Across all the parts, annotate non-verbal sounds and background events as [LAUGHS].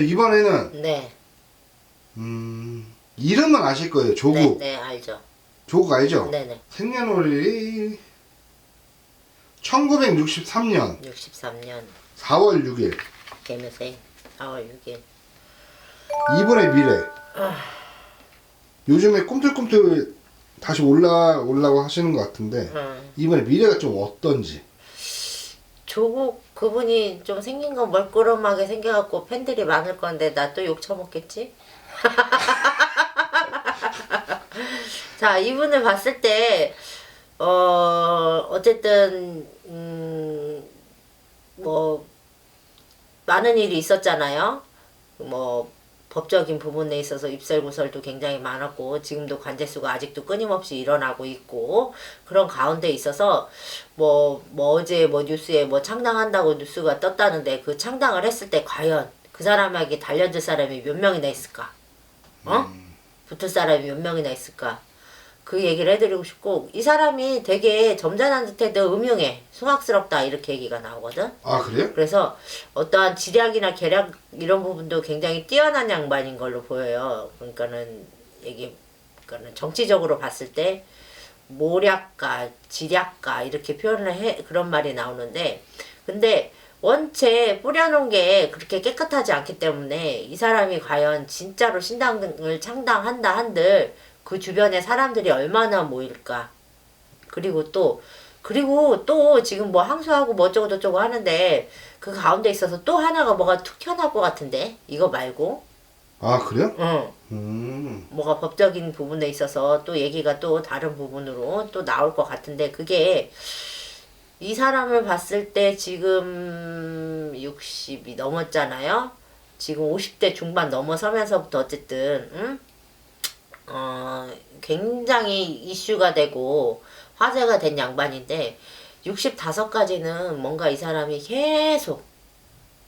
이번에는 네. 음, 이름은 아실 거예요. 조국. 네, 네, 알죠. 조국 알죠? 네, 네. 생년월일이 1963년 63년 4월 6일. 개묘생 4월 6일. 이분의 미래. 요즘에 꿈틀꿈틀 다시 올라오려고 하시는 것 같은데 음. 이번에 미래가 좀 어떤지. 조국 그분이 좀 생긴 건 멀끄러하게 생겨갖고 팬들이 많을 건데 나 또 욕 처먹겠지? [LAUGHS] 자 이분을 봤을 때 어, 어쨌든 음, 뭐 많은 일이 있었잖아요. 뭐 법적인 부분에 있어서 입설 구설도 굉장히 많았고 지금도 관제수가 아직도 끊임없이 일어나고 있고 그런 가운데 있어서 뭐, 뭐 어제 뭐 뉴스에 뭐 창당한다고 뉴스가 떴다는데 그 창당을 했을 때 과연 그 사람에게 달려들 사람이 몇 명이나 있을까? 어? 붙을 사람이 몇 명이나 있을까? 그 얘기를 해드리고 싶고 이 사람이 되게 점잖은 듯해도 음흉해 숭악스럽다 이렇게 얘기가 나오거든. 아 그래요? 그래서 어떠한 지략이나 계략 이런 부분도 굉장히 뛰어난 양반인 걸로 보여요. 그러니까는 이게 그러니까는 정치적으로 봤을 때 모략가, 지략가 이렇게 표현을 해 그런 말이 나오는데 근데 원체 뿌려놓은 게 그렇게 깨끗하지 않기 때문에 이 사람이 과연 진짜로 신당을 창당한다 한들 그 주변에 사람들이 얼마나 모일까 그리고 또 그리고 또 지금 뭐 항소하고 뭐 어쩌고 저쩌고 하는데 그 가운데 있어서 또 하나가 뭐가 툭 튀어나올 것 같은데 이거 말고 아 그래요? 응 음. 뭐가 법적인 부분에 있어서 또 얘기가 또 다른 부분으로 또 나올 것 같은데 그게 이 사람을 봤을 때 지금 60이 넘었잖아요. 지금 50대 중반 넘어서면서부터 어쨌든 응? 어, 굉장히 이슈가 되고 화제가 된 양반인데 65까지는 뭔가 이 사람이 계속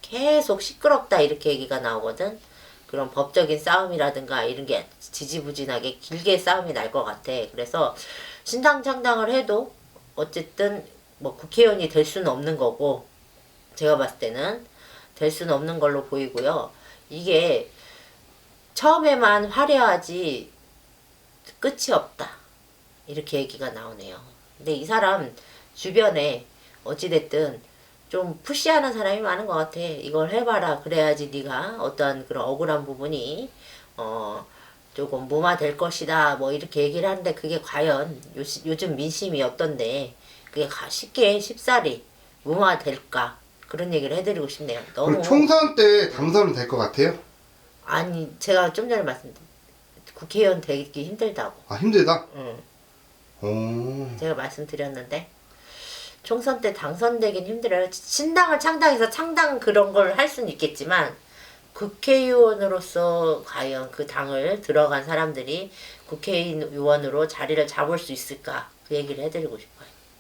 계속 시끄럽다 이렇게 얘기가 나오거든. 그런 법적인 싸움이라든가 이런 게 지지부진하게 길게 싸움이 날 것 같아. 그래서 신당 창당을 해도 어쨌든 뭐 국회의원이 될 수는 없는 거고 제가 봤을 때는 될 수는 없는 걸로 보이고요. 이게 처음에만 화려하지 끝이 없다. 이렇게 얘기가 나오네요. 근데 이 사람 주변에 어찌됐든 좀 푸시하는 사람이 많은 것 같아. 이걸 해봐라. 그래야지 네가 어떤 그런 억울한 부분이 어 조금 무마될 것이다. 뭐 이렇게 얘기를 하는데 그게 과연 요, 요즘 민심이 어떤데 그게 가- 쉽게 쉽사리 무마될까? 그런 얘기를 해드리고 싶네요. 너무 총선 때 당선은 될 것 같아요? 아니 제가 좀 전에 말씀드린 국회의원 되기 힘들다고. 아 힘들다? 응. 오. 제가 말씀드렸는데 총선 때 당선되긴 힘들어요. 신당을 창당해서 창당 그런 걸 할 수는 있겠지만 국회의원으로서 과연 그 당을 들어간 사람들이 국회의원으로 자리를 잡을 수 있을까 그 얘기를 해드리고 싶어요.